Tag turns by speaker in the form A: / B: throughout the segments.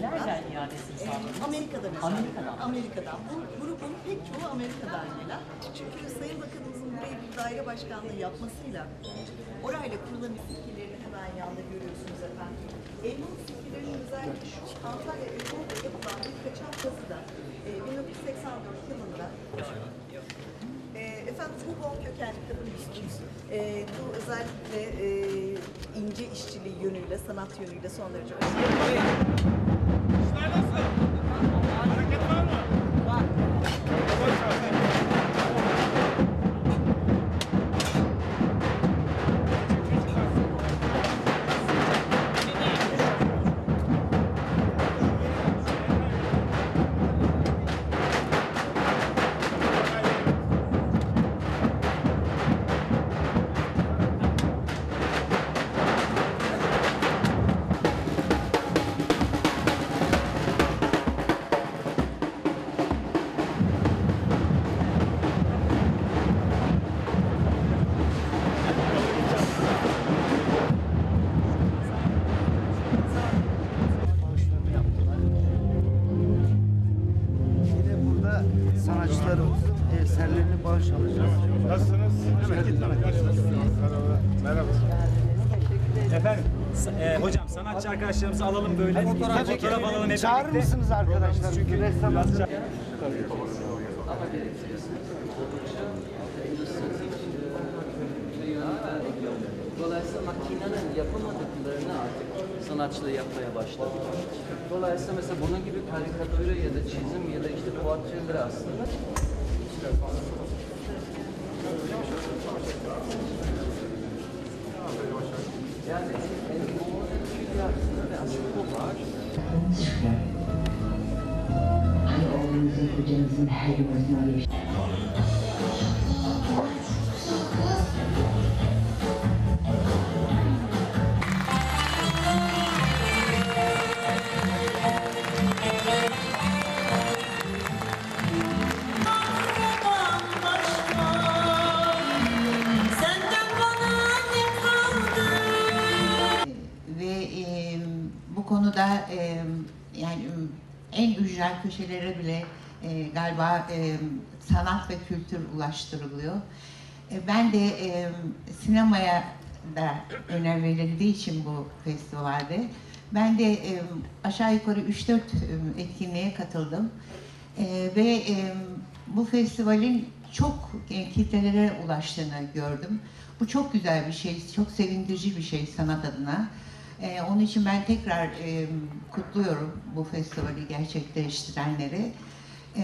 A: Nereden iadesini sağladınız?
B: Amerika'da mesela.
A: Amerika'dan.
B: Amerika'dan. Bu grubun pek çoğu Amerika'dan gelen. Çünkü Sayın Bakanımızın buraya bir daire başkanlığı yapmasıyla orayla kurulan ilişkilerini hemen yanında görüyorsunuz efendim. Elmalı ilişkilerinin özellikle şu Antalya Eko'da yapılan bir kaçak kazıda e, 1984 yılında e, efendim bu bol kökenli kadın işçimiz. E, bu özellikle e, ince işçiliği yönüyle, sanat yönüyle son derece önemli.
C: Anderson. Sanatçılarımızın eserlerini bağış alacağız.
D: Nasılsınız? Merhaba. Merhaba.
E: Efendim, e, hocam sanatçı arkadaşlarımızı alalım böyle. Fotoğraf, fotoğraf alalım hep
C: Çağırır
E: birlikte.
C: mısınız arkadaşlar? Çünkü ressamımız
F: Dolayısıyla makinenin yapamadıklarını artık sanatçılar yapmaya başladı. Dolayısıyla mesela bunun gibi karikatürü ya da çizim ya da işte portreleri aslında yani bu çünkü aslında bu var.
G: Hani.
H: Konuda e, yani en ücra köşelere bile e, galiba e, sanat ve kültür ulaştırılıyor. E, ben de e, sinemaya da önem verildiği için bu festivalde ben de e, aşağı yukarı 3-4 e, etkinliğe katıldım. E, ve e, bu festivalin çok e, kitlelere ulaştığını gördüm. Bu çok güzel bir şey, çok sevindirici bir şey sanat adına. E, onun için ben tekrar e, kutluyorum bu festivali gerçekleştirenleri. E,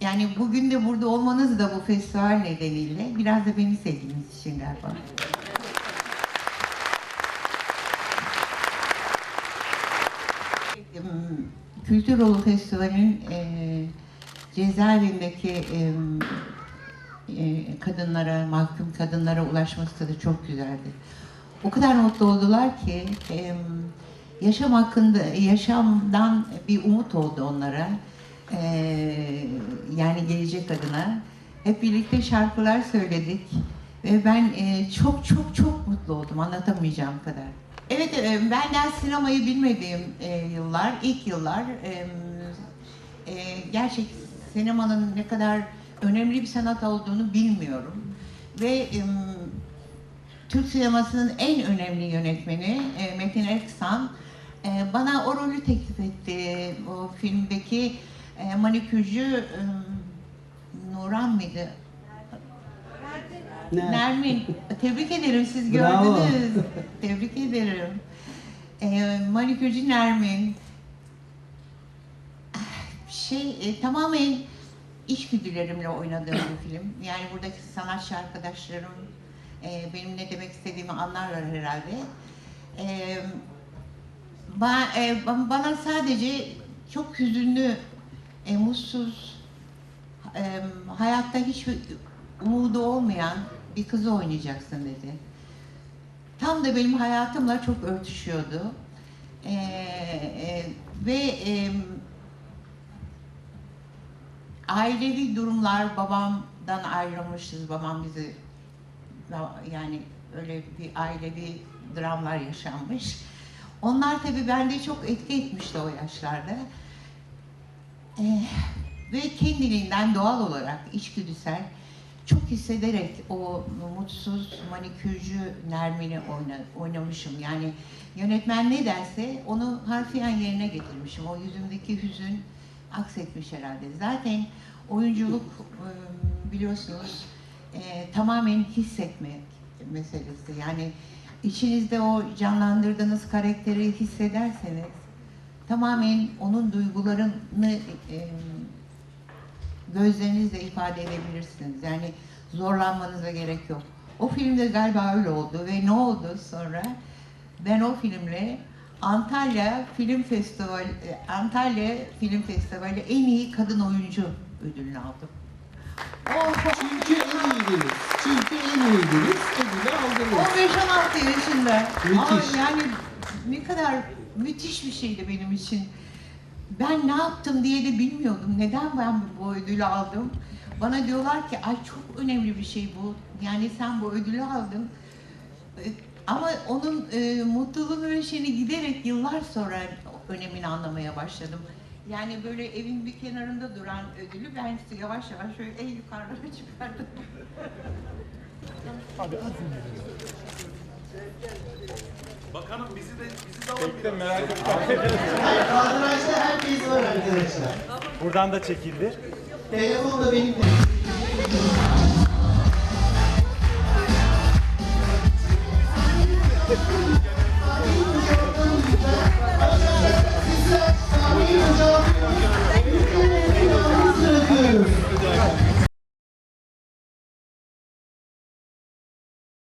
H: yani bugün de burada olmanız da bu festival nedeniyle biraz da beni sevdiğiniz için galiba. Em, Kültür Yolu Festivali'nin e, cezaevindeki em, e, kadınlara, mahkum kadınlara ulaşması da çok güzeldi. O kadar mutlu oldular ki em, yaşam hakkında, yaşamdan bir umut oldu onlara. E, yani gelecek adına. Hep birlikte şarkılar söyledik ve ben e, çok çok çok mutlu oldum. Anlatamayacağım kadar. Evet, e, ben daha sinemayı bilmediğim e, yıllar, ilk yıllar e, e, gerçek sinemanın ne kadar önemli bir sanat olduğunu bilmiyorum. Ve e, Türk sinemasının en önemli yönetmeni e, Metin Erksan e, bana o rolü teklif etti. O filmdeki e, manikürcü e, Nuran mıydı? Nermin. Tebrik ederim siz
C: Bravo.
H: gördünüz. Tebrik ederim. E, manikürcü Nermin. Şey e, tamamen içgüdülerimle oynadığım bir film. Yani buradaki sanatçı arkadaşlarım e, benim ne demek istediğimi anlarlar herhalde. E, ba- e, ba- bana sadece çok hüzünlü, e, mutsuz, e, hayatta hiçbir umudu olmayan bir kızı oynayacaksın dedi. Tam da benim hayatımla çok örtüşüyordu. E, e, ve e, ailevi durumlar babamdan ayrılmışız. Babam bizi yani öyle bir ailevi dramlar yaşanmış. Onlar tabii bende çok etki etmişti o yaşlarda. Ee, ve kendiliğinden doğal olarak içgüdüsel çok hissederek o mutsuz manikürcü Nermin'i oyna, oynamışım. Yani yönetmen ne derse onu harfiyen yerine getirmişim. O yüzümdeki hüzün aksetmiş herhalde. Zaten oyunculuk biliyorsunuz e, tamamen hissetmek meselesi. Yani içinizde o canlandırdığınız karakteri hissederseniz tamamen onun duygularını e, gözlerinizle ifade edebilirsiniz. Yani zorlanmanıza gerek yok. O filmde galiba öyle oldu ve ne oldu sonra? Ben o filmle Antalya Film Festivali, e, Antalya Film Festivali en iyi kadın oyuncu ödülünü aldım.
I: Çünkü en iyiydiniz. Çünkü en iyiydiniz. Ödülü aldınız.
H: 15-16 yaşında.
I: Müthiş.
H: Ama yani ne kadar müthiş bir şeydi benim için. Ben ne yaptım diye de bilmiyordum. Neden ben bu ödülü aldım? Bana diyorlar ki ay çok önemli bir şey bu. Yani sen bu ödülü aldın. E, Ama onun e, mutluluğunu ve şeyini giderek yıllar sonra önemini anlamaya başladım. Yani böyle evin bir kenarında duran ödülü ben yavaş yavaş şöyle en yukarılara çıkardım.
D: Bakanım bizi de bizi de alın. Bekle merak etme.
I: Kadrajda herkes var arkadaşlar.
E: Buradan da çekildi.
I: Telefon da benim. Thank you.